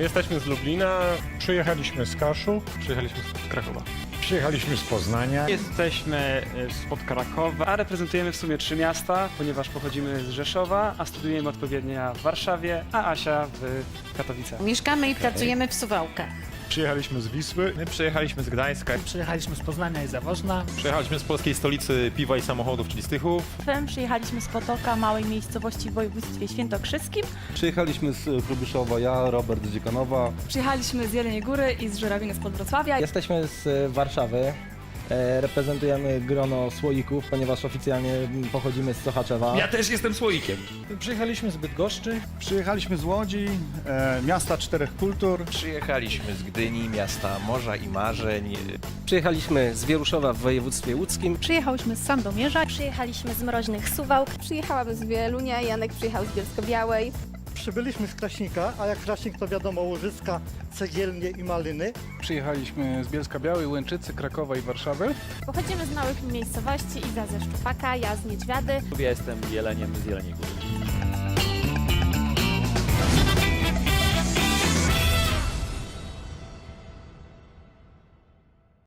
Jesteśmy z Lublina. Przyjechaliśmy z Kaszu, Przyjechaliśmy z Krakowa. przyjechaliśmy z Poznania. Jesteśmy e, spod Krakowa, a reprezentujemy w sumie trzy miasta, ponieważ pochodzimy z Rzeszowa, a studiujemy odpowiednio w Warszawie, a Asia w Katowicach. Mieszkamy i pracujemy w Suwałkach. Przyjechaliśmy z Wisły. My przyjechaliśmy z Gdańska. Przyjechaliśmy z Poznania i Zawożna. Przyjechaliśmy z polskiej stolicy piwa i samochodów, czyli Stychów. Potem przyjechaliśmy z Potoka, małej miejscowości w województwie świętokrzyskim. Przyjechaliśmy z Krubyszowa, ja, Robert z Dziekanowa. Przyjechaliśmy z Jeleniej Góry i z Żurawiny spod Wrocławia. Jesteśmy z Warszawy. E, Reprezentujemy grono słoików, ponieważ oficjalnie pochodzimy z Sochaczewa. Ja też jestem słoikiem. Przyjechaliśmy z Bydgoszczy. Przyjechaliśmy z Łodzi, e, miasta czterech kultur. Przyjechaliśmy z Gdyni, miasta morza i marzeń. Przyjechaliśmy z Wieruszowa w województwie łódzkim. Przyjechałyśmy z Sandomierza. Przyjechaliśmy z mroźnych Suwałk. Przyjechałam z Wielunia, Janek przyjechał z Bielsko-Białej. Przybyliśmy z Kraśnika, a jak Kraśnik to wiadomo łożyska, cegielnie i maliny. Przyjechaliśmy z Bielska Białej, Łęczycy, Krakowa i Warszawy. Pochodzimy z małych miejscowości, Iza ze Szczupaka, ja z Niedźwiady. Ja jestem jeleniem z Jeleniej Góry.